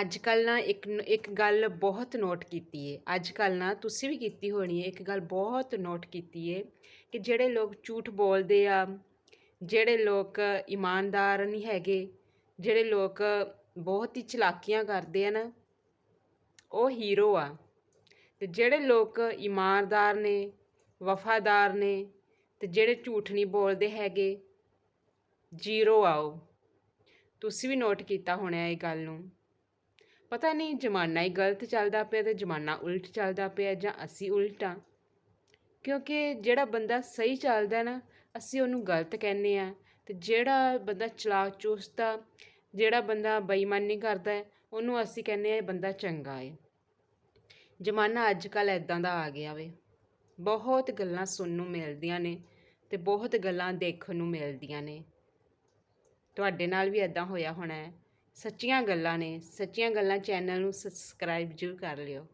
ਅੱਜ ਕੱਲ੍ਹ ਨਾ ਇੱਕ ਇੱਕ ਗੱਲ ਬਹੁਤ ਨੋਟ ਕੀਤੀ ਏ। ਅੱਜ ਕੱਲ੍ਹ ਨਾ ਤੁਸੀਂ ਵੀ ਕੀਤੀ ਹੋਣੀ ਏ, ਇੱਕ ਗੱਲ ਬਹੁਤ ਨੋਟ ਕੀਤੀ ਏ ਕਿ ਜਿਹੜੇ ਲੋਕ ਝੂਠ ਬੋਲਦੇ ਆ, ਜਿਹੜੇ ਲੋਕ ਇਮਾਨਦਾਰ ਨਹੀਂ ਹੈਗੇ, ਜਿਹੜੇ ਲੋਕ ਬਹੁਤ ਹੀ ਚਲਾਕੀਆਂ ਕਰਦੇ ਆ ਨਾ, ਉਹ ਹੀਰੋ ਆ। ਤੇ ਜਿਹੜੇ ਲੋਕ ਇਮਾਨਦਾਰ ਨੇ, ਵਫਾਦਾਰ ਨੇ, ਤੇ ਜਿਹੜੇ ਝੂਠ ਨਹੀਂ ਬੋਲਦੇ ਹੈਗੇ ਜ਼ੀਰੋ ਆਓ ਤੁਸੀਂ ਵੀ ਨੋਟ ਕੀਤਾ ਹੋਣਾ ਇਹ ਗੱਲ ਨੂੰ। ਪਤਾ ਨਹੀਂ ਜ਼ਮਾਨਾ ਹੀ ਗਲਤ ਚੱਲਦਾ ਪਿਆ ਤੇ ਜ਼ਮਾਨਾ ਉਲਟ ਚੱਲਦਾ ਪਿਆ ਜਾਂ ਅਸੀਂ ਉਲਟ ਆ ਕਿਉਂਕਿ ਜਿਹੜਾ ਬੰਦਾ ਸਹੀ ਚੱਲਦਾ ਨਾ, ਅਸੀਂ ਉਹਨੂੰ ਗਲਤ ਕਹਿੰਦੇ ਆ ਤੇ ਜਿਹੜਾ ਬੰਦਾ ਚਲਾਕ, ਚੁਸਤ ਆ, ਜਿਹੜਾ ਬੰਦਾ ਬੇਈਮਾਨੀ ਕਰਦਾ ਹੈ, ਉਹਨੂੰ ਅਸੀਂ ਕਹਿੰਦੇ ਆ ਇਹ ਬੰਦਾ ਚੰਗਾ ਹੈ। ਜ਼ਮਾਨਾ ਅੱਜ ਕੱਲ ਐਦਾਂ ਦਾ ਆ ਗਿਆ ਵੇ। ਬਹੁਤ ਗੱਲਾਂ ਸੁਣਨ ਨੂੰ ਮਿਲਦੀਆਂ ਨੇ ਤੇ ਬਹੁਤ ਗੱਲਾਂ ਦੇਖਣ ਨੂੰ ਮਿਲਦੀਆਂ ਨੇ। ਤੁਹਾਡੇ ਨਾਲ ਵੀ ਐਦਾਂ ਹੋਇਆ ਹੋਣਾ ਹੈ। ਸੱਚੀਆਂ ਗੱਲਾਂ ਨੇ ਸੱਚੀਆਂ ਗੱਲਾਂ ਚੈਨਲ ਨੂੰ ਸਬਸਕ੍ਰਾਈਬ ਜ਼ਰੂਰ ਕਰ ਲਿਓ।